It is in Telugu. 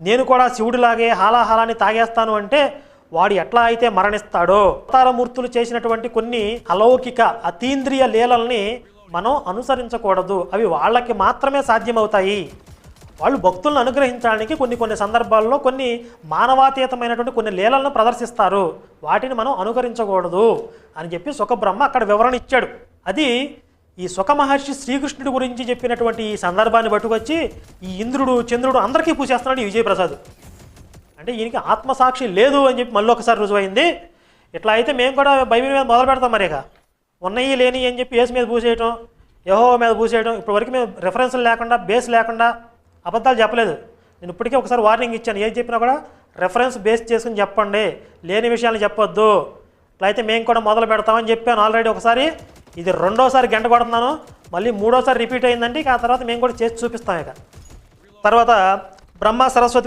నేను కూడా శివుడిలాగే హాలాహాలాన్ని తాగేస్తాను అంటే వాడు ఎట్లా అయితే మరణిస్తాడో అవతారమూర్తులు చేసినటువంటి కొన్ని అలౌకిక అతీంద్రియ లీలల్ని మనం అనుసరించకూడదు. అవి వాళ్ళకి మాత్రమే సాధ్యమవుతాయి. వాళ్ళు భక్తులను అనుగ్రహించడానికి కొన్ని కొన్ని సందర్భాల్లో కొన్ని మానవాతీతమైనటువంటి కొన్ని లీలలను ప్రదర్శిస్తారు. వాటిని మనం అనుకరించకూడదు అని చెప్పి సుఖబ్రహ్మ అక్కడ వివరణ ఇచ్చాడు. అది ఈ సుఖ మహర్షి శ్రీకృష్ణుడి గురించి చెప్పినటువంటి ఈ సందర్భాన్ని పట్టుకొచ్చి ఈ ఇంద్రుడు చంద్రుడు అందరికీ పూసేస్తున్నాడు ఈ విజయప్రసాద్. అంటే ఈయనకి ఆత్మసాక్షి లేదు అని చెప్పి మళ్ళీ ఒకసారి రుజువైంది. ఇట్లా అయితే మేము కూడా బైబిల్ మీద మొదలు పెడతాం మరిక ఉన్నాయి లేని అని చెప్పి ఏసు మీద పూసేయటం యహో మీద పూసేయటం ఇప్పటివరకు మేము రెఫరెన్స్లు లేకుండా బేస్ లేకుండా అబద్ధాలు చెప్పలేదు. నేను ఇప్పటికే ఒకసారి వార్నింగ్ ఇచ్చాను. ఏది చెప్పినా కూడా రెఫరెన్స్ బేస్ చేసుకుని చెప్పండి. లేని విషయాలు చెప్పొద్దు. ఇట్లా అయితే మేము కూడా మొదలు పెడతామని చెప్పాను. ఆల్రెడీ ఒకసారి ఇది రెండోసారి గంట కొడుతున్నాను. మళ్ళీ మూడోసారి రిపీట్ అయిందండి. ఆ తర్వాత మేము కూడా చేసి చూపిస్తాం ఇక. తర్వాత బ్రహ్మ సరస్వతి